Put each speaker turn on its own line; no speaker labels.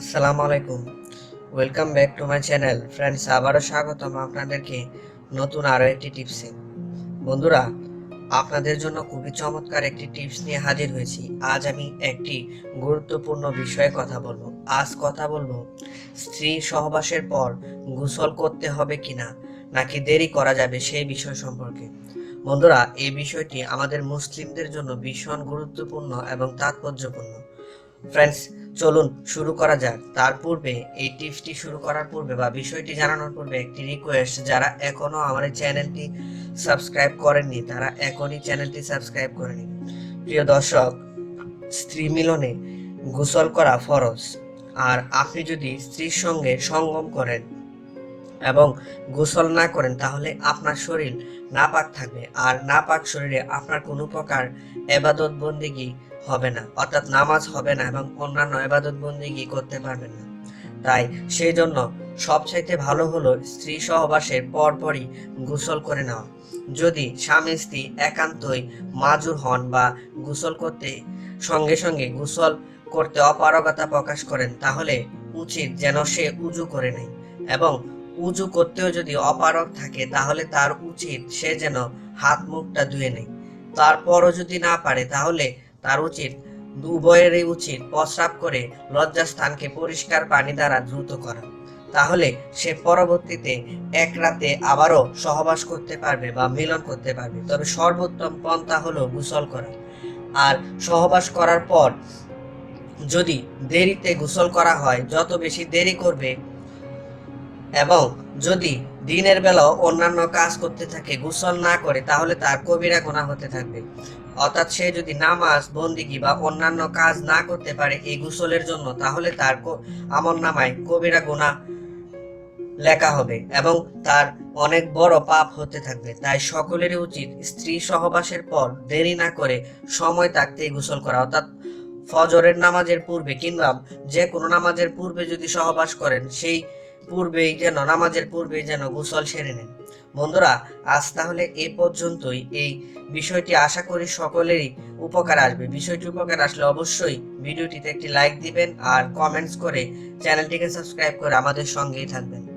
আসসালামু আলাইকুম। Welcome back to my channel friends আবারও স্বাগতম আপনাদেরকে নতুন আরও একটি টিপসে। বন্ধুরা, আপনাদের জন্য খুবই চমৎকার একটি টিপস নিয়ে হাজির হয়েছি। আজ আমি একটি গুরুত্বপূর্ণ বিষয়ে কথা বলব। আজ কথা বলব, স্ত্রী সহবাসের পর গোসল করতে হবে কিনা, নাকি দেরি করা যাবে সেই বিষয় সম্পর্কে। বন্ধুরা, এই বিষয়টি আমাদের মুসলিমদের জন্য ভীষণ গুরুত্বপূর্ণ এবং তাৎপর্যপূর্ণ। ফ্রেন্ডস চলুন শুরু করা যাক। তার পূর্বে এই টিপসটি শুরু করার পূর্বে বা বিষয়টি জানানোর পূর্বে একটি রিকোয়েস্ট যারা এখনও আমার এই চ্যানেলটি সাবস্ক্রাইব করেননি, তারা এখনই চ্যানেলটি সাবস্ক্রাইব করে নিন। প্রিয় দর্শক, স্ত্রী মিলনে গোসল করা ফরজ। আর আপনি যদি স্ত্রীর সঙ্গে সঙ্গম করেন এবং গোসল না করেন, তাহলে আপনার শরীর নাপাক থাকবে। আর নাপাক শরীরে আপনার কোনো প্রকার এবাদত বন্দিগি হবে না, অর্থাৎ নামাজ হবে না এবং অন্যান্য এবাদত বন্দিগি করতে পারবেন না। তাই সেই জন্য সবচাইতে ভালো হলো স্ত্রী সহবাসের পরপরই গোসল করে নেওয়া। যদি স্বামী স্ত্রী একান্তই মাজুর হন বা গোসল করতে, সঙ্গে সঙ্গে গোসল করতে অপারগতা প্রকাশ করেন, তাহলে উচিত যেন সে উজু করে নেয় এবং উজু করতেও যদি অপারগ থাকে, তাহলে তার উচিত সে যেন হাত মুখটা ধুয়ে নেয়। তারপরও যদি না পারে, তাহলে তার উচিত উভয়েরই উচিত প্রস্রাব করে লজ্জাস্থানকে পরিষ্কার পানি দ্বারা দ্রুত করা। তাহলে সে পরবর্তীতে এক রাতে আবারও সহবাস করতে পারবে বা মিলন করতে পারবে। তবে সর্বোত্তম পন্থা হলো গোসল করা। আর সহবাস করার পর যদি দেরিতে গোসল করা হয়, যত বেশি দেরি করবে এবং যদি দিনের বেলাও অন্যান্য কাজ করতে থাকে, গোসল না করে, তাহলে তার কবিরা গোনা হতে থাকবে। অর্থাৎ সে যদি নামাজ, বন্দিগি বা অন্যান্য কাজ না করতে পারে এই গোসলের জন্য, তাহলে তার আমল নামায় কবিরা গোনা লেখা হবে এবং তার অনেক বড় পাপ হতে থাকবে। তাই সকলেরই উচিত স্ত্রী সহবাসের পর দেরি না করে সময় থাকতেই গোসল করা। অর্থাৎ ফজরের নামাজের পূর্বে কিংবা যে কোনো নামাজের পূর্বে যদি সহবাস করেন, সেই পূর্বেই যেন, নামাজের পূর্বেই যেন গোসল সেরে নেন। বন্ধুরা, আজ তাহলে এ পর্যন্তই। এই বিষয়টি আশা করি সকলেরই উপকার আসবে। বিষয়টি উপকার আসলে অবশ্যই ভিডিওটিতে একটি লাইক দিবেন আর কমেন্টস করে চ্যানেলটিকে সাবস্ক্রাইব করে আমাদের সঙ্গেই থাকবেন।